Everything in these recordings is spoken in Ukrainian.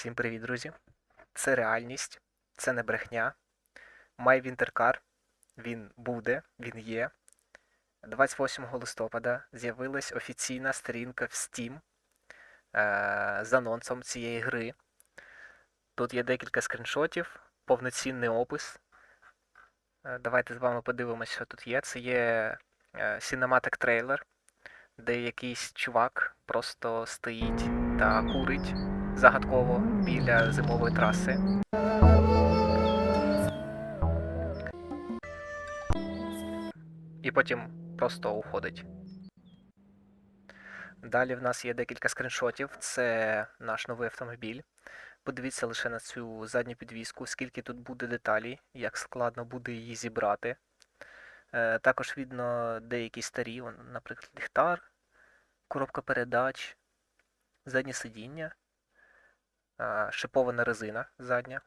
Всім привіт, друзі! Це реальність, це не брехня. My Winter він буде, він є. 28 листопада з'явилась офіційна сторінка в Steam е- з анонсом цієї гри. Тут є декілька скріншотів, повноцінний опис. Е, Давайте з вами подивимось, що тут є. Це є е, Cinematic трейлер, де якийсь чувак просто стоїть та курить загадково біля зимової траси. І потім просто уходить. Далі в нас є декілька скріншотів. Це наш новий автомобіль. Подивіться лише на цю задню підвіску, скільки тут буде деталей, як складно буде її зібрати. Е, Також видно деякі старі, наприклад, ліхтар, коробка передач, заднє сидіння шипована резина задня.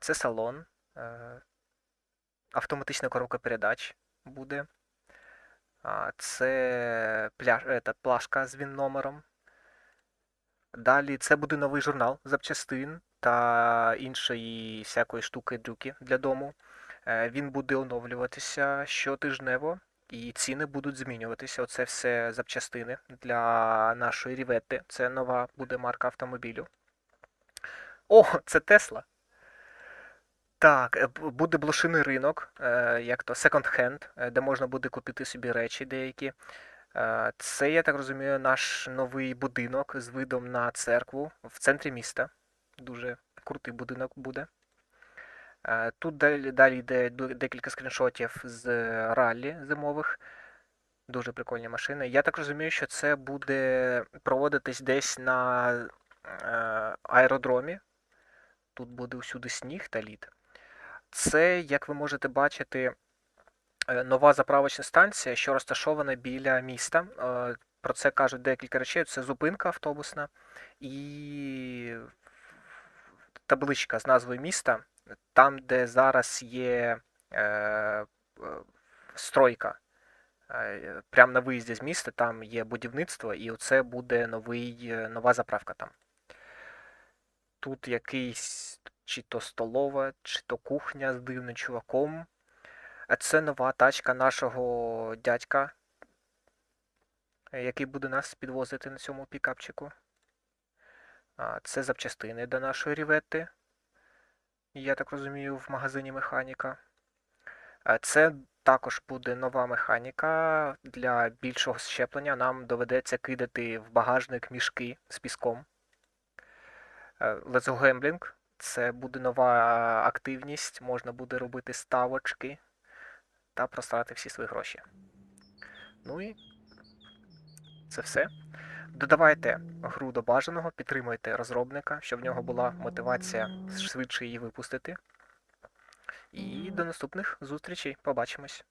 Це салон, е, автоматична коробка передач буде. Це плашка з ВІН-номером. Далі це буде новий журнал запчастин та іншої всякої штуки дрюки для дому. Е, Він буде оновлюватися щотижнево, і ціни будуть змінюватися. Оце все запчастини для нашої Ріветти. Це нова буде марка автомобілю. О, це Тесла. Так, е, буде блошиний ринок, е, як то секонд-хенд, де можна буде купити собі речі деякі. Е, Це, я так розумію, наш новий будинок з видом на церкву в центрі міста. Дуже крутий будинок буде. Тут далі, далі йде декілька скріншотів з раллі зимових. Дуже прикольні машини. Я так розумію, що це буде проводитись десь на аеродромі. Тут буде всюди сніг та лід. Це, як ви можете бачити, е, нова заправочна станція, що розташована біля міста. Е, Про це кажуть декілька речей. Це зупинка автобусна і табличка з назвою міста, там, де зараз є е, стройка. Прямо на виїзді з міста там є будівництво, і оце буде новий, нова заправка там. Тут якийсь чи то столова, чи то кухня з дивним чуваком. Це нова тачка нашого дядька, який буде нас підвозити на цьому пікапчику. Це запчастини до нашої ріветти. Я так розумію, в магазині механіка. Це також буде нова механіка. Для більшого щеплення нам доведеться кидати в багажник мішки з піском. Е, Let's Go Gambling. Це буде нова активність, можна буде робити ставочки та просрати всі свої гроші. Ну і це все. Додавайте гру до бажаного, підтримуйте розробника, щоб в нього була мотивація швидше її випустити. І до наступних зустрічей. Побачимось.